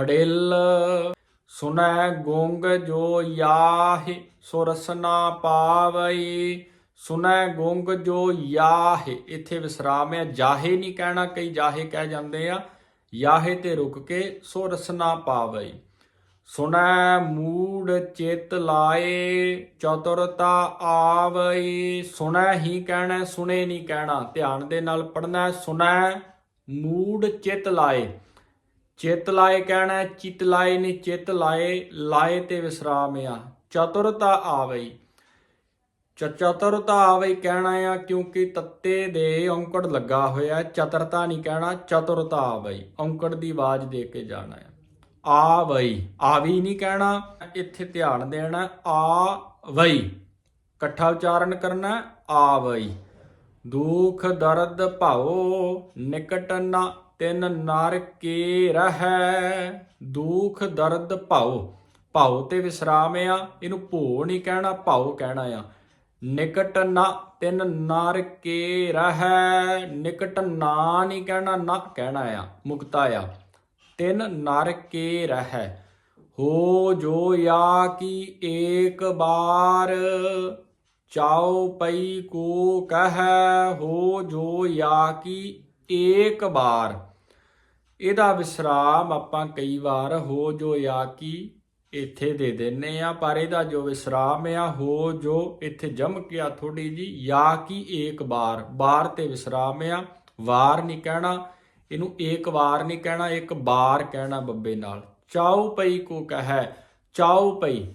ਅੜਿਲ ਸੁਨੈ ਗੁੰਗ ਜੋ ਯਾਹਿ, ਸੋ ਰਸਨਾ ਪਾਵਈ। ਸੁਨੈ ਗੁੰਗ ਜੋ ਯਾਹਿ, ਇੱਥੇ ਵਿਸਰਾਮ ਹੈ। ਜਾਹੇ ਨਹੀਂ ਕਹਿਣਾ, ਕਈ ਜਾਹੇ ਕਹਿ ਜਾਂਦੇ ਆ। ਯਾਹੇ ਤੇ ਰੁਕ ਕੇ ਸੋ ਰਸਨਾ ਪਾਵਈ। ਸੁਨੈ ਮੂੜ ਚਿਤ ਲਾਏ, ਚਤੁਰਤਾ ਆਵਈ। ਸੁਨੈ ਹੀ ਕਹਿਣਾ ਸੁਨੇ ਨਹੀਂ ਕਹਿਣਾ। ਧਿਆਨ ਦੇ ਨਾਲ ਪੜਨਾ ਸੁਨੈ ਮੂੜ ਚਿਤ ਲਾਏ। ਚਿਤ ਲਾਏ ਕਹਿਣਾ ਹੈ, ਚਿਤ ਲਾਏ ਨਹੀਂ ਚਿਤ ਲਾਏ ਲਾਏ ਤੇ ਵਿਸਰਾਮ ਆ। ਚਤੁਰਤਾ ਆਵਈ। ਚਤੁਰਤਾ ਆਵਈ ਕਹਿਣਾ ਆ ਕਿਉਂਕਿ ਤੱਤੇ ਦੇ ਔਂਕੜ ਲੱਗਾ ਹੋਇਆ ਚਤੁਰਤਾ ਨਹੀਂ ਕਹਿਣਾ ਚਤੁਰਤਾ ਆਵਈ। ਔਂਕੜ ਦੀ ਆਵਾਜ਼ ਦੇ ਕੇ ਜਾਣਾ ਆ। ਆਵਈ। ਆਵੀ ਨਹੀਂ ਕਹਿਣਾ ਇੱਥੇ ਧਿਆਨ ਦੇਣਾ ਆਵਈ। ਇਕੱਠਾ ਉਚਾਰਨ ਕਰਨਾ ਆਵਈ। ਦੁਖ ਦਰਦ ਭਉ ਨਿਕਟ ਨਾ ਤਿਨ ਨਰ ਕੇ ਰਹੈ, ਦੁਖ ਦਰਦ ਭਾਉ। ਭਾਉ ਤੇ ਵਿਸਰਾਮ ਆ, ਇਹਨੂੰ ਭੋ ਨਹੀਂ ਕਹਿਣਾ, ਭਾਉ ਕਹਿਣਾ ਆ। ਨਿਕਟ ਨਾ, ਤਿਨ ਨਰ ਕੇ ਰਹੈ, ਨਿਕਟ ਨਾ ਨਹੀਂ ਕਹਿਣਾ, ਨਾ ਕਹਿਣਾ ਆ, ਮੁਕਤਾ ਆ। ਤਿਨ ਨਰ ਕੇ ਰਹੈ, ਹੋ ਜੋ ਯਾ ਕੀ ਏਕ ਬਾਰ, ਚਾਉ ਪਈ ਕੋ ਕਹੈ, ਹੋ ਜੋ ਯਾ ਕੀ ਏਕ ਬਾਰ ਇਹਦਾ ਵਿਸਰਾਮ ਆਪਾਂ ਕਈ ਵਾਰ ਹੋ ਜੋ ਯਾ ਕੀ ਇੱਥੇ ਦੇ ਦਿੰਨੇ ਆ, ਪਰ ਇਹਦਾ ਜੋ ਵਿਸਰਾਮ ਆ, ਹੋ ਜੋ ਇੱਥੇ ਜਮ ਗਿਆ ਥੋੜੀ ਜੀ ਯਾ ਕੀ ਏਕ ਬਾਰ ਬਾਰ ਤੇ ਵਿਸਰਾਮ ਆ, ਵਾਰ ਨਹੀਂ ਕਹਿਣਾ, ਇਹਨੂੰ ਏਕ ਵਾਰ ਨਹੀਂ ਕਹਿਣਾ, ਇੱਕ ਬਾਰ ਕਹਿਣਾ ਬੱਬੇ ਨਾਲ। ਚਾਉ ਪਈ ਕੋ ਕਹੈ, ਚਾਉ ਪਈ।